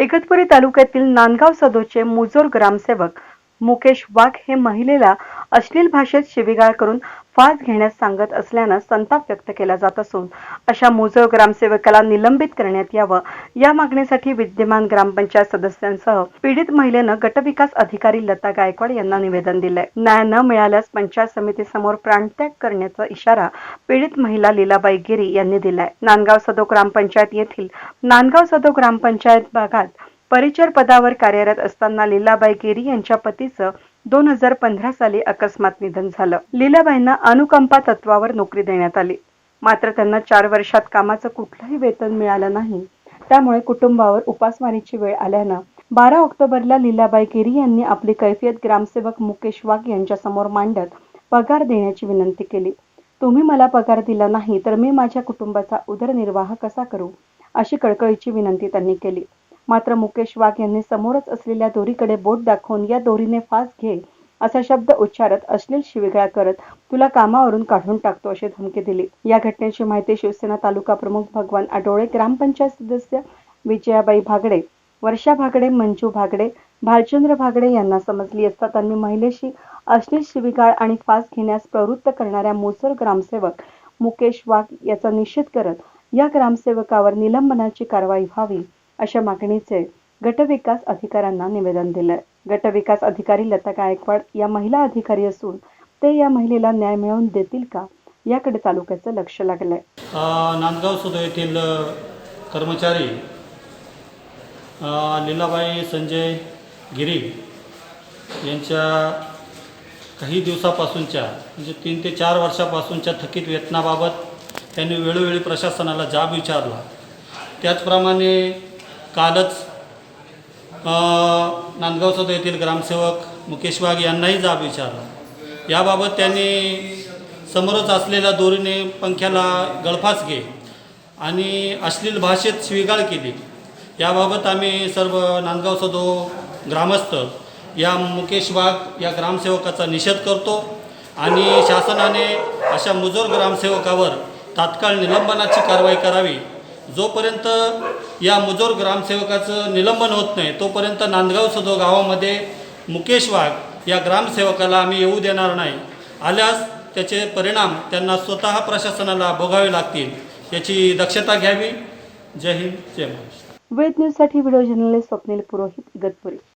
इगतपुरी तालुक्यातील नांदगाव सदोचे मुजोर ग्रामसेवक मुकेश वाघ हे महिलेला अश्लील भाषेत शिवीगाळ करून फास घेण्यास सांगत असल्यानं संताप व्यक्त केला जात असून अशा मोजव ग्रामसेवकाला निलंबित करण्यात यावं या मागणीसाठी विद्यमान ग्रामपंचायत सदस्यांसह पीडित महिलेनं गटविकास अधिकारी लता गायकवाड यांना निवेदन दिलंय. न्याय न मिळाल्यास पंचायत समितीसमोर प्राणत्याग करण्याचा इशारा पीडित महिला लीलाबाई गिरी यांनी दिलाय. नांदगाव सदो ग्रामपंचायत येथील नांदगाव सदो ग्रामपंचायत भागात परिचर पदावर कार्यरत असताना लीलाबाई गिरी यांच्या पतीचं दोन हजार पंधरा साली अकस्मात निधन झालं. लीलाबाईंना अनुकंपा तत्वावर नोकरी देण्यात आली. मात्र त्यांना चार वर्षात कामाचं कुठलंही वेतन मिळालं नाही. त्यामुळे कुटुंबावर उपासमारीची वेळ आल्यानं बारा ऑक्टोबरला लीलाबाई गिरी यांनी आपली कैफियत ग्रामसेवक मुकेश वाघ यांच्यासमोर मांडत पगार देण्याची विनंती केली. तुम्ही मला पगार दिला नाही तर मी माझ्या कुटुंबाचा उदरनिर्वाह कसा करू? अशी कळकळीची विनंती त्यांनी केली. मात्र मुकेश वाघ यांनी समोरच असलेल्या दोरीकडे बोट दाखवून या दोरीने फास घे असा शब्द उच्चारत अश्लील शिवीगाळ करत तुला कामावरून काढून टाकतो अशी धमकी दिली. या घटनेची माहिती शिवसेना तालुका प्रमुख भगवान आडोळे ग्रामपंचायत सदस्य विजयाबाई भागडे वर्षा भागडे मंजू भागडे भालचंद्र भागडे यांना समजली असता त्यांनी महिलेशी अश्लील शिवीगाळ आणि फास घेण्यास प्रवृत्त करणाऱ्या मोसर ग्रामसेवक मुकेश वाघ याचा निषेध करत या ग्रामसेवकावर निलंबनाची कारवाई व्हावी. अशा मागणीचे गटविकास अधिकाऱ्यांना निवेदन दिलंय. गटविकास अधिकारी लता गायकवाड या महिला अधिकारी असून ते या महिलेला न्याय मिळवून देतील का याकडे तालुक्याचं लक्ष लागलंय. आहे नांदगाव सुद्धा येथील कर्मचारी लीलाबाई संजय गिरी यांच्या काही दिवसापासूनच्या म्हणजे तीन ते चार वर्षापासूनच्या थकीत वेतनाबाबत त्यांनी वेळोवेळी प्रशासनाला जाब विचारला. त्याचप्रमाणे कालच नांदगाव सदर येथील ग्रामसेवक मुकेश वाघ यांनाही जाब विचारला. याबाबत त्यांनी समोरच असलेल्या दोरीने पंख्याला गळफास घे आणि अश्लील भाषेत स्वीकार केली. याबाबत आम्ही सर्व नांदगाव सदो ग्रामस्थ या मुकेश वाघ या ग्रामसेवकाचा निषेध करतो आणि शासनाने अशा मुजोर ग्रामसेवकावर तात्काळ निलंबनाची कारवाई करावी जोपर्यंत या मुजोर ग्रामसेवकाचं निलंबन होत नाही तोपर्यंत नांदगाव सदो गावामध्ये मुकेश वाघ या ग्रामसेवकाला आम्ही येऊ देणार नाही. आल्यास त्याचे परिणाम त्यांना स्वतः प्रशासनाला भोगावे लागतील याची दक्षता घ्यावी. जय हिंद जय महाराष्ट्र. वेद न्यूजसाठी व्हिडिओ जर्नलिस्ट स्वप्नील पुरोहित इगतपुरी